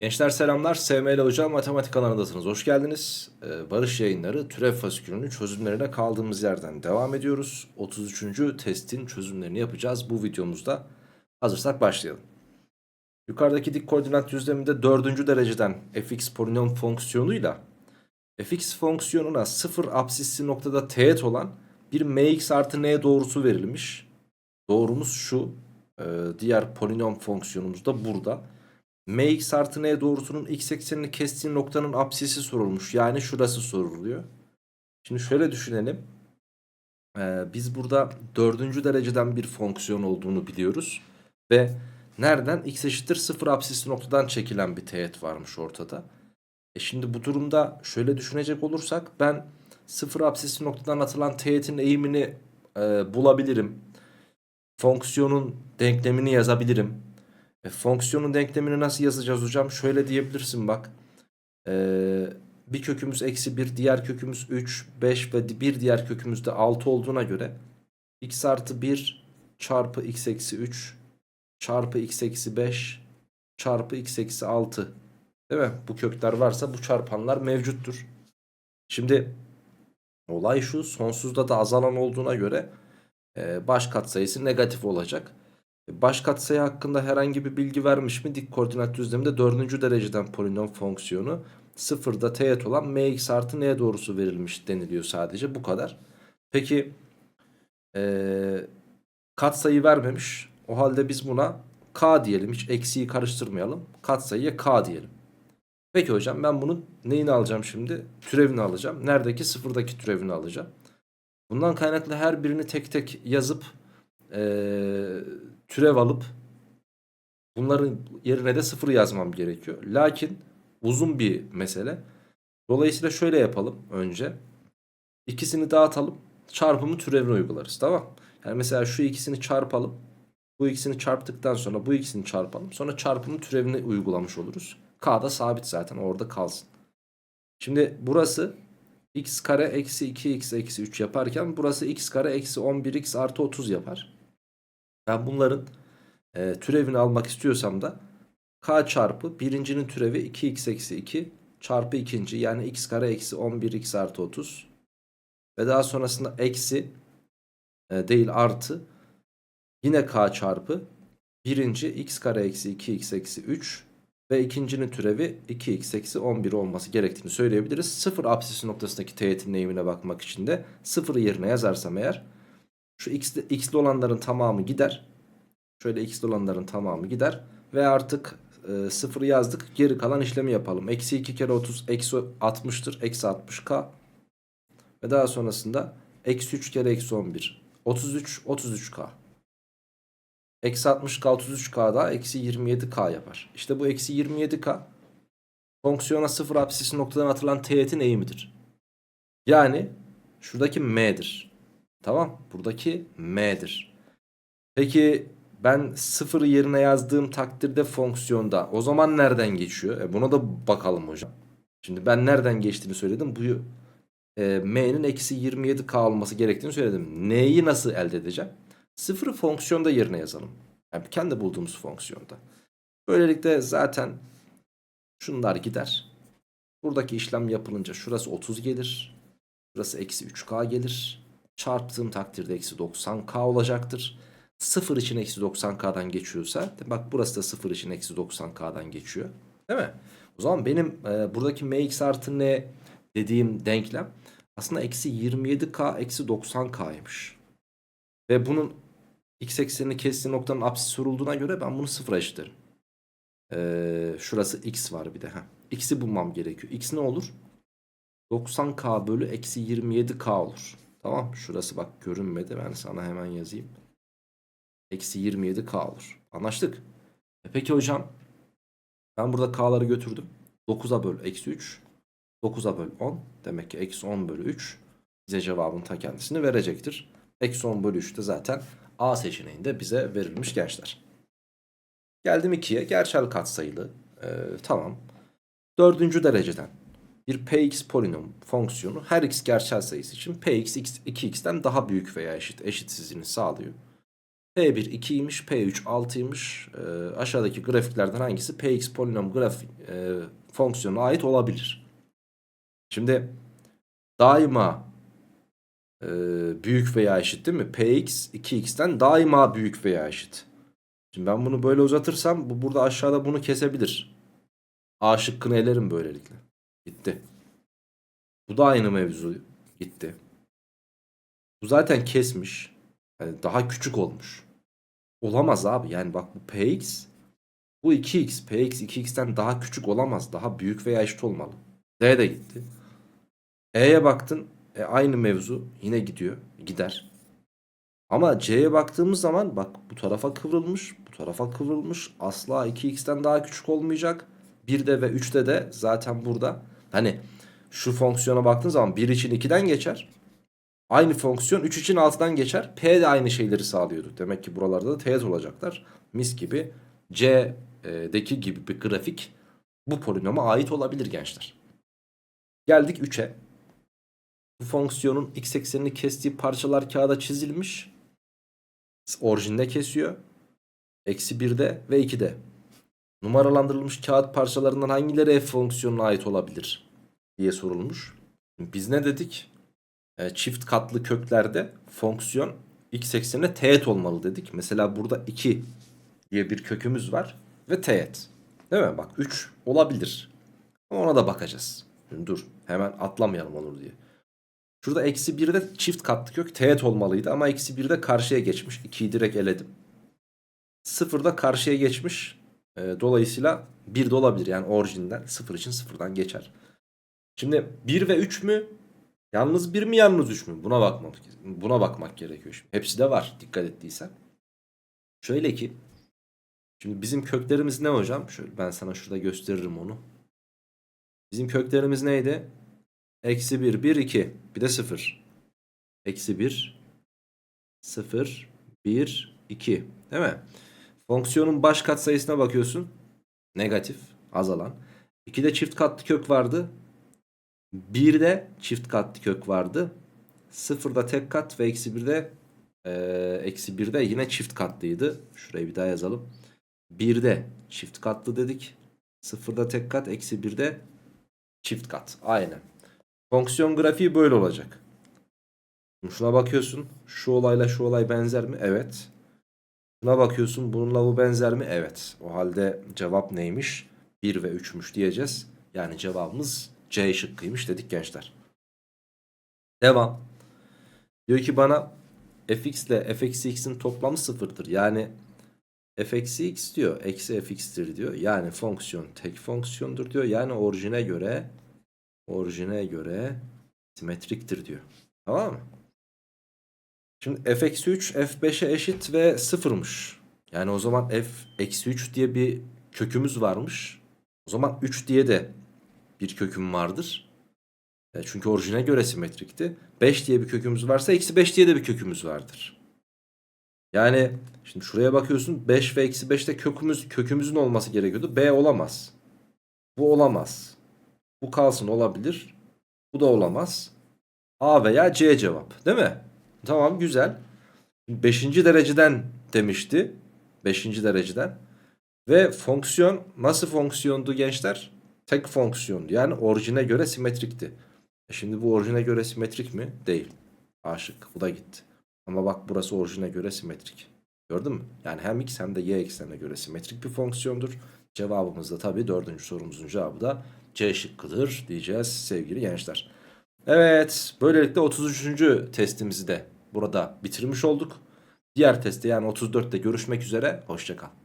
Gençler selamlar. SML Hocam Matematik alanındasınız. Hoş geldiniz. Ee, Barış yayınları türev fasikülünün çözümlerine kaldığımız yerden devam ediyoruz. 33. testin çözümlerini yapacağız bu videomuzda. Hazırsak başlayalım. Yukarıdaki dik koordinat düzleminde 4. dereceden fx polinom fonksiyonuyla fx fonksiyonuna 0 apsisli noktada teğet olan bir mx artı n doğrusu verilmiş. Doğrumuz şu. Ee, diğer polinom fonksiyonumuz da burada mx artı n doğrusunun x eksenini kestiği noktanın apsisi sorulmuş. Yani şurası soruluyor. Şimdi şöyle düşünelim. Ee, biz burada dördüncü dereceden bir fonksiyon olduğunu biliyoruz. Ve nereden? x eşittir 0 apsisli noktadan çekilen bir teğet varmış ortada. E şimdi bu durumda şöyle düşünecek olursak ben 0 apsisli noktadan atılan teğetin eğimini e, bulabilirim. Fonksiyonun denklemini yazabilirim. E, fonksiyonun denklemini nasıl yazacağız hocam? Şöyle diyebilirsin bak. Ee, bir kökümüz eksi 1, diğer kökümüz 3, 5 ve bir diğer kökümüz de 6 olduğuna göre x artı 1 çarpı x eksi 3 çarpı x eksi 5 çarpı x eksi 6 değil mi? Bu kökler varsa bu çarpanlar mevcuttur. Şimdi olay şu sonsuzda da azalan olduğuna göre e, baş katsayısı negatif olacak. Baş katsayı hakkında herhangi bir bilgi vermiş mi? Dik koordinat düzleminde 4. dereceden polinom fonksiyonu sıfırda teğet olan mx artı n doğrusu verilmiş deniliyor sadece bu kadar. Peki ee, katsayı vermemiş. O halde biz buna k diyelim. Hiç eksiği karıştırmayalım. Katsayıya k diyelim. Peki hocam ben bunun neyini alacağım şimdi? Türevini alacağım. Neredeki? Sıfırdaki türevini alacağım. Bundan kaynaklı her birini tek tek yazıp ee, türev alıp bunların yerine de sıfır yazmam gerekiyor. Lakin uzun bir mesele. Dolayısıyla şöyle yapalım önce. İkisini dağıtalım. Çarpımı türevini uygularız. Tamam. Yani mesela şu ikisini çarpalım. Bu ikisini çarptıktan sonra bu ikisini çarpalım. Sonra çarpımı türevini uygulamış oluruz. K da sabit zaten orada kalsın. Şimdi burası x kare eksi 2x eksi 3 yaparken burası x kare eksi 11x artı 30 yapar. Ben bunların e, türevini almak istiyorsam da k çarpı birincinin türevi 2x eksi 2 çarpı ikinci yani x kare eksi 11x artı 30 ve daha sonrasında eksi e, değil artı yine k çarpı birinci x kare eksi 2x eksi 3 ve ikincinin türevi 2x eksi 11 olması gerektiğini söyleyebiliriz. Sıfır apsisi noktasındaki teğetin eğimine bakmak için de sıfırı yerine yazarsam eğer şu x'li, x'li olanların tamamı gider. Şöyle x'li olanların tamamı gider. Ve artık e, sıfırı yazdık. Geri kalan işlemi yapalım. Eksi 2 kere 30 eksi 60'tır. Eksi 60k. Ve daha sonrasında eksi 3 kere eksi 11. 33 33k. Eksi 60k 33k da eksi 27k yapar. İşte bu eksi 27k fonksiyona sıfır apsisi noktadan atılan teğetin eğimidir. Yani şuradaki m'dir. Tamam buradaki m'dir. Peki ben sıfır yerine yazdığım takdirde fonksiyonda o zaman nereden geçiyor? E buna da bakalım hocam. Şimdi ben nereden geçtiğini söyledim. Bu e, m'nin eksi 27k olması gerektiğini söyledim. N'yi nasıl elde edeceğim? Sıfırı fonksiyonda yerine yazalım. Yani kendi bulduğumuz fonksiyonda. Böylelikle zaten şunlar gider. Buradaki işlem yapılınca şurası 30 gelir. Şurası eksi 3k gelir. Çarptığım takdirde eksi 90k olacaktır. 0 için eksi 90k'dan geçiyorsa bak burası da 0 için eksi 90k'dan geçiyor. Değil mi? O zaman benim e, buradaki mx artı n dediğim denklem aslında eksi 27k eksi 90k'ymış. Ve bunun x eksenini kestiği noktanın apsisi sorulduğuna göre ben bunu sıfıra eşitlerim. Ee, şurası x var bir de. Heh. X'i bulmam gerekiyor. X ne olur? 90k bölü eksi 27k olur. Tamam şurası bak görünmedi. Ben sana hemen yazayım. Eksi 27k olur. Anlaştık. E peki hocam. Ben burada k'ları götürdüm. 9'a böl eksi 3. 9'a böl 10. Demek ki eksi 10 bölü 3. Bize cevabın ta kendisini verecektir. Eksi 10 bölü 3 de zaten A seçeneğinde bize verilmiş gençler. Geldim 2'ye. Gerçel katsayılı. Ee, tamam. Dördüncü dereceden bir px polinom fonksiyonu her x gerçel sayısı için px x, 2x'ten daha büyük veya eşit eşitsizliğini sağlıyor. P1 2'ymiş, P3 6'ymış. Ee, aşağıdaki grafiklerden hangisi Px polinom grafik e, fonksiyonuna ait olabilir? Şimdi daima e, büyük veya eşit değil mi? Px 2x'ten daima büyük veya eşit. Şimdi ben bunu böyle uzatırsam bu burada aşağıda bunu kesebilir. A şıkkını elerim böylelikle. Gitti. Bu da aynı mevzu. Gitti. Bu zaten kesmiş. Yani daha küçük olmuş. Olamaz abi. Yani bak bu px bu 2x. px 2x'ten daha küçük olamaz. Daha büyük veya eşit olmalı. D de gitti. E'ye baktın. E, aynı mevzu. Yine gidiyor. Gider. Ama C'ye baktığımız zaman bak bu tarafa kıvrılmış. Bu tarafa kıvrılmış. Asla 2x'ten daha küçük olmayacak. 1'de ve 3'te de zaten burada. Hani şu fonksiyona baktığın zaman 1 için 2'den geçer. Aynı fonksiyon 3 için 6'dan geçer. P de aynı şeyleri sağlıyordu. Demek ki buralarda da teğet olacaklar. Mis gibi C'deki gibi bir grafik bu polinoma ait olabilir gençler. Geldik 3'e. Bu fonksiyonun x eksenini kestiği parçalar kağıda çizilmiş. Orijinde kesiyor. Eksi 1'de ve 2'de. Numaralandırılmış kağıt parçalarından hangileri f fonksiyonuna ait olabilir diye sorulmuş. Biz ne dedik? E, çift katlı köklerde fonksiyon x eksenine teğet olmalı dedik. Mesela burada 2 diye bir kökümüz var ve teğet. Değil mi? Bak 3 olabilir. Ona da bakacağız. Şimdi dur hemen atlamayalım olur diye. Şurada eksi 1'de çift katlı kök teğet olmalıydı ama eksi 1'de karşıya geçmiş. 2'yi direkt eledim. 0'da karşıya geçmiş. E, dolayısıyla 1 de olabilir yani orijinden 0 için 0'dan geçer. Şimdi 1 ve 3 mü? Yalnız 1 mi yalnız 3 mü? Buna bakmak, buna bakmak gerekiyor. Şimdi. Hepsi de var dikkat ettiysen. Şöyle ki Şimdi bizim köklerimiz ne hocam? Şöyle ben sana şurada gösteririm onu. Bizim köklerimiz neydi? Eksi 1, 1, 2. Bir de 0. Eksi 1, 0, 1, 2. Değil mi? Fonksiyonun baş katsayısına bakıyorsun. Negatif, azalan. 2'de çift katlı kök vardı. 1'de çift katlı kök vardı. 0'da tek kat ve eksi 1'de e, eksi 1'de yine çift katlıydı. Şurayı bir daha yazalım. 1'de çift katlı dedik. 0'da tek kat, eksi 1'de çift kat. Aynen. Fonksiyon grafiği böyle olacak. Şuna bakıyorsun. Şu olayla şu olay benzer mi? Evet. Buna bakıyorsun. Bununla bu benzer mi? Evet. O halde cevap neymiş? 1 ve 3'müş diyeceğiz. Yani cevabımız C şıkkıymış dedik gençler. Devam. Diyor ki bana fx ile fx'in toplamı sıfırdır. Yani f eksi x diyor. Eksi fx'tir diyor. Yani fonksiyon tek fonksiyondur diyor. Yani orijine göre orijine göre simetriktir diyor. Tamam mı? Şimdi f eksi 3 f5'e eşit ve sıfırmış. Yani o zaman f eksi 3 diye bir kökümüz varmış. O zaman 3 diye de bir köküm vardır. E çünkü orijine göre simetrikti. 5 diye bir kökümüz varsa eksi 5 diye de bir kökümüz vardır. Yani şimdi şuraya bakıyorsun 5 ve eksi 5'te kökümüz, kökümüzün olması gerekiyordu. B olamaz. Bu olamaz. Bu kalsın olabilir. Bu da olamaz. A veya C cevap değil mi? Tamam güzel. 5. dereceden demişti. 5. dereceden. Ve fonksiyon nasıl fonksiyondu gençler? Tek fonksiyondu. Yani orijine göre simetrikti. E şimdi bu orijine göre simetrik mi? Değil. Aşık. Bu da gitti. Ama bak burası orijine göre simetrik. Gördün mü? Yani hem x hem de y eksenine göre simetrik bir fonksiyondur. Cevabımız da tabii dördüncü sorumuzun cevabı da C şıkkıdır diyeceğiz sevgili gençler. Evet böylelikle 33. testimizi de burada bitirmiş olduk. Diğer testte yani 34'te görüşmek üzere. Hoşçakal.